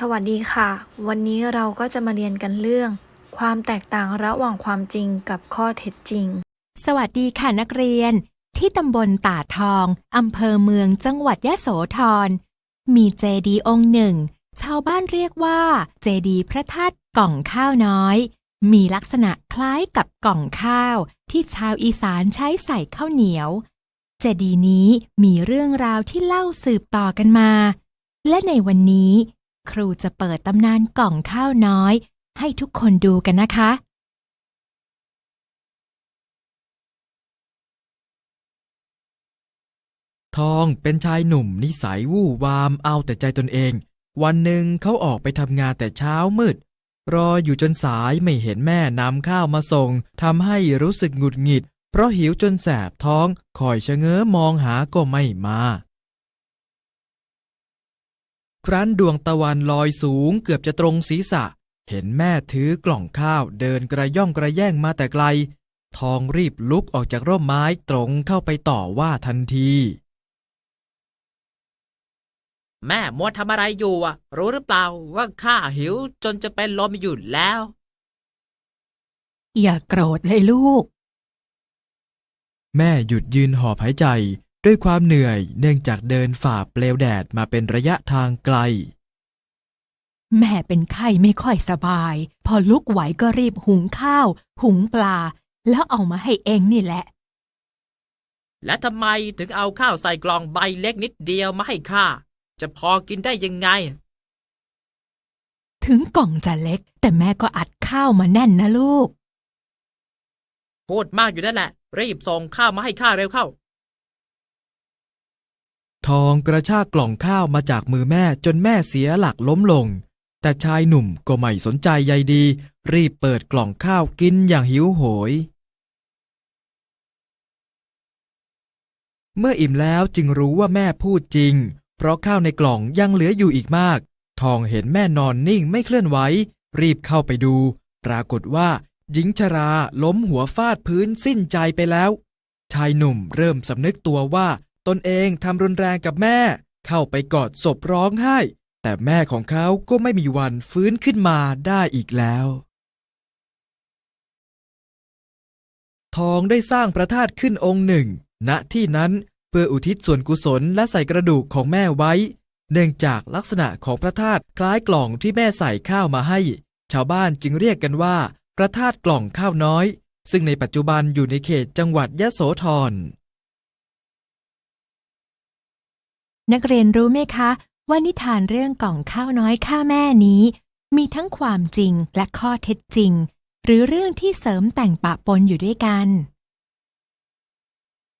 สวัสดีค่ะ วันนี้เราก็จะมาเรียนกันเรื่อง ความแตกต่างระหว่างความจริงกับข้อเท็จจริง สวัสดีค่ะนักเรียน ที่ตำบลตาทองอำเภอเมืองจังหวัดยะโสธรมีเจดีย์องค์หนึ่ง ชาวบ้านเรียกว่า เจดีย์พระธาตุกล่องข้าวน้อย มีลักษณะคล้ายกับกล่องข้าว ที่ชาวอีสานใช้ใส่ข้าวเหนียว เจดีย์นี้มีเรื่องราวที่เล่าสืบต่อกันมา และในวันนี้ ครูจะเปิดตำนานกล่องข้าวน้อย ให้ทุกคนดูกันนะคะ ทองเป็นชายหนุ่มนิสัยวู่วามเอาแต่ใจตนเอง วันหนึ่งเขาออกไปทำงานแต่เช้ามืด รออยู่จนสายไม่เห็นแม่นำข้าวมาส่งทำให้รู้สึกหงุดหงิด เพราะหิวจนแสบท้องคอยชะเง้อมองหาก็ไม่มา ครั้นดวงตะวันลอยสูงเกือบจะตรงศีรษะ เห็นแม่ถือกล่องข้าวเดินกระย่องกระแย่งมาแต่ไกล ทองรีบลุกออกจากร่มไม้ตรงเข้าไปต่อว่าทันที แม่มัวทำอะไรอยู่อะ รู้หรือเปล่าว่าข้าหิวจนจะเป็นลมอยู่แล้ว อย่าโกรธเลยลูก แม่หยุดยืนหอบหายใจ ด้วยความเหนื่อยเนื่องจากเดินฝ่าเปลวแดดมาเป็นระยะทางไกล แม่เป็นไข้ไม่ค่อยสบาย พอลุกไหวก็รีบหุงข้าว หุงปลา แล้วเอามาให้เองนี่แหละ และทำไมถึงเอาข้าวใส่กล่องใบเล็กนิดเดียวมาให้ข้าจะพอกินได้ยังไง ถึงกล่องจะเล็ก แต่แม่ก็อัดข้าวมาแน่นนะลูก พูดมากอยู่นั่นแหละ รีบส่งข้าวมาให้ข้าเร็วเข้า ทองกระชากกล่องข้าวมาจากมือแม่จนแม่เสียหลักล้มลง แต่ชายหนุ่มก็ไม่สนใจใยดี รีบเปิดกล่องข้าวกินอย่างหิวโหย เมื่ออิ่มแล้วจึงรู้ว่าแม่พูดจริง เพราะข้าวในกล่องยังเหลืออยู่อีกมาก ทองเห็นแม่นอนนิ่งไม่เคลื่อนไหวรีบเข้าไปดู ปรากฏว่า หญิงชราล้มหัวฟาดพื้นสิ้นใจไปแล้ว ชายหนุ่มเริ่มสำนึกตัวว่า ตนเองทำรุนแรงกับแม่ เข้าไปกอดศพร้องไห้ แต่แม่ของเขาก็ไม่มีวันฟื้นขึ้นมาได้อีกแล้ว ทองได้สร้างพระธาตุขึ้นองค์หนึ่ง ณที่นั้นเพื่ออุทิศส่วนกุศลและใส่กระดูกของแม่ไว้ เนื่องจากลักษณะของพระธาตุคล้ายกล่องที่แม่ใส่ข้าวมาให้ ชาวบ้านจึงเรียกกันว่า พระธาตุกล่องข้าวน้อย ซึ่งในปัจจุบันอยู่ในเขตจังหวัดยะโสธร นักเรียนรู้ไหมคะว่านิทานเรื่องกล่องข้าวน้อยข้าแม่นี้ มีทั้งความจริงและข้อเท็จจริง หรือเรื่องที่เสริมแต่งปะปนอยู่ด้วยกัน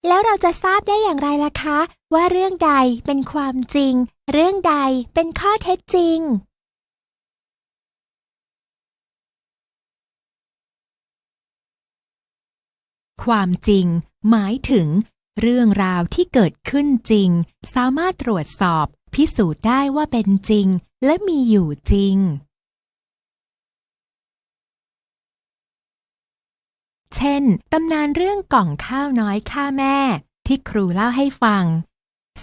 แล้วเราจะทราบได้อย่างไรล่ะคะ ว่าเรื่องใดเป็นความจริง เรื่องใดเป็นข้อเท็จจริง ความจริง หมายถึง เรื่องราวที่เกิดขึ้นจริง สามารถตรวจสอบ พิสูจน์ได้ว่าเป็นจริง และมีอยู่จริง เช่น ตำนานเรื่องกล่องข้าวน้อยข้าแม่ ที่ครูเล่าให้ฟัง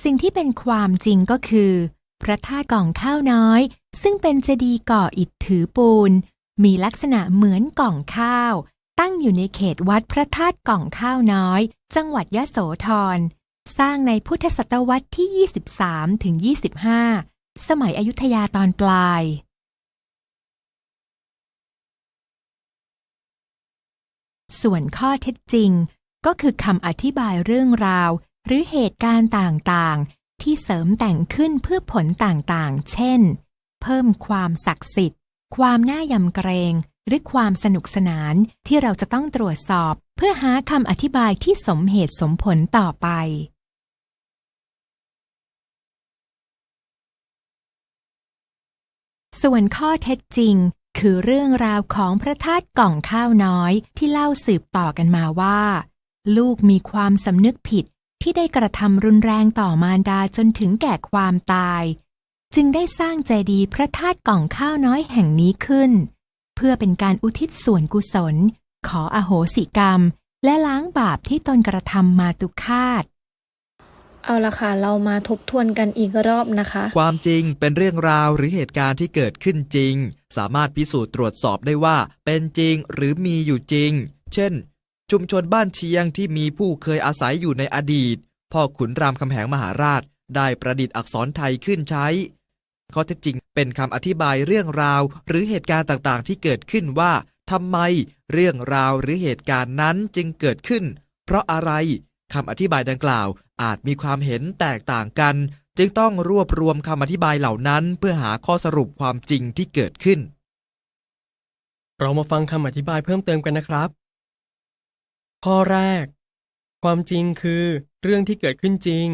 สิ่งที่เป็นความจริงก็คือ พระธาตุกล่องข้าวน้อย ซึ่งเป็นเจดีย์ก่ออิฐถือปูน มีลักษณะเหมือนกล่องข้าว ตั้งอยู่ในเขตวัดพระธาตุกล่องข้าวน้อย จังหวัดยะโสธร สร้างในพุทธศตวรรษที่ 23 ถึง 25 สมัยอยุธยาตอนปลาย ส่วนข้อเท็จจริงก็คือคำอธิบายเรื่องราว หรือเหตุการณ์ต่างๆ ที่เสริมแต่งขึ้นเพื่อผลต่างๆ เช่น เพิ่มความศักดิ์สิทธิ์ ความน่ายำเกรง หรือความสนุกสนานที่เราจะต้องตรวจสอบ เพื่อหาคำอธิบายที่สมเหตุสมผลต่อไป ส่วนข้อเท็จจริง คือเรื่องราวของพระธาตุกล่องข้าวน้อยที่เล่าสืบต่อกันมาว่า ลูกมีความสำนึกผิดที่ได้กระทำรุนแรงต่อมารดาจนถึงแก่ความตาย จึงได้สร้างเจดีย์พระธาตุกล่องข้าวน้อยแห่งนี้ขึ้น เพื่อเป็นการอุทิศส่วนกุศล ขออโหสิกรรม และล้างบาปที่ตนกระทำมาตุคาตอเอาละค่ะ เรามาทบทวนกันอีกรอบนะคะ ความจริงเป็นเรื่องราวหรือเหตุการณ์ที่เกิดขึ้นจริง สามารถพิสูจน์ตรวจสอบได้ว่า เป็นจริงหรือมีอยู่จริง เช่น ชุมชนบ้านเชียงที่มีผู้เคยอาศัยอยู่ในอดีต พ่อขุนรามคำแหงมหาราช ได้ประดิษฐ์อักษรไทยขึ้นใช้ ข้อเท็จจริงเป็นคำอธิบายเรื่องราวหรือเหตุการณ์ต่างๆ ที่เกิดขึ้นว่าทำไมเรื่องราวหรือเหตุการณ์นั้นจึงเกิดขึ้น เพราะอะไรคำอธิบายดังกล่าว อาจมีความเห็นแตกต่างกัน จึงต้องรวบรวมคำอธิบายเหล่านั้น เพื่อหาข้อสรุปความจริงที่เกิดขึ้น เรามาฟังคำอธิบายเพิ่มเติมกันนะครับ ข้อแรก ความจริงคือ เรื่องที่เกิดขึ้นจริง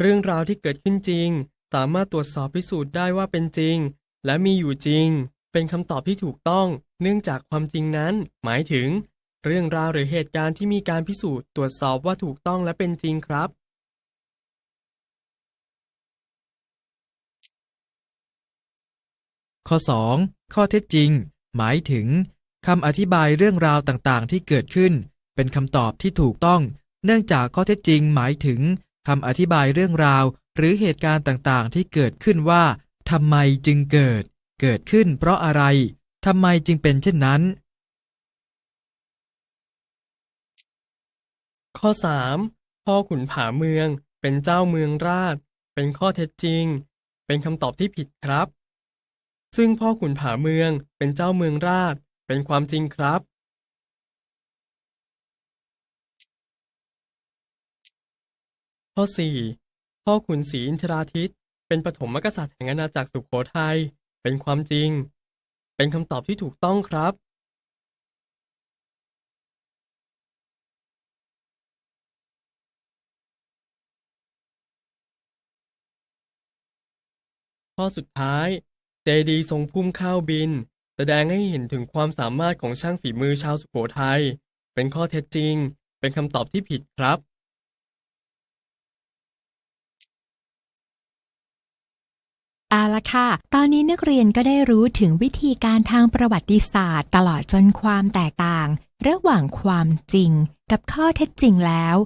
เรื่องราวที่เกิดขึ้นจริง สามารถตรวจสอบพิสูจน์ได้ว่าเป็นจริง และมีอยู่จริง เป็นคำตอบที่ถูกต้อง เนื่องจากความจริงนั้น หมายถึง เรื่องราวหรือเหตุการณ์ที่มีการพิสูจน์ตรวจสอบว่าถูกต้องและเป็นจริงครับ ข้อ 2. ข้อเท็จจริง หมายถึงคำอธิบายเรื่องราวต่างๆ ที่เกิดขึ้น เป็นคำตอบที่ถูกต้อง เนื่องจากข้อเท็จจริง หมายถึงคำอธิบายเรื่องราว หรือเหตุการณ์ต่างๆ ที่เกิดขึ้นว่าทำไมจึงเกิด เกิดขึ้นเพราะอะไรทำไมจึงเป็นเช่นนั้น ข้อ 3. พ่อขุนผาเมืองเป็นเจ้าเมืองราช เป็นข้อเท็จจริง เป็นคำตอบที่ผิดครับ ซึ่งพ่อขุนผาเมืองเป็นเจ้าเมืองราช เป็นความจริงครับ ข้อ 4. พ่อขุนศรีอินทราทิตเป็นปฐมกษัตริย์แห่งอาณาจักรสุโขทัยเป็นความจริง เป็นคำตอบที่ถูกต้องครับ ข้อสุดท้าย เจดีทรงพุ่มข้าวบิน แสดงให้เห็นถึงความสามารถของช่างฝีมือชาวสุโขทัยเป็นข้อเท็จจริง เป็นคำตอบที่ผิดครับ เอาละค่ะ ตอนนี้นักเรียนก็ได้รู้ถึงวิธีการทางประวัติศาสตร์ ตลอดจนความแตกต่าง ระหว่างความจริงกับข้อเท็จจริงแล้ว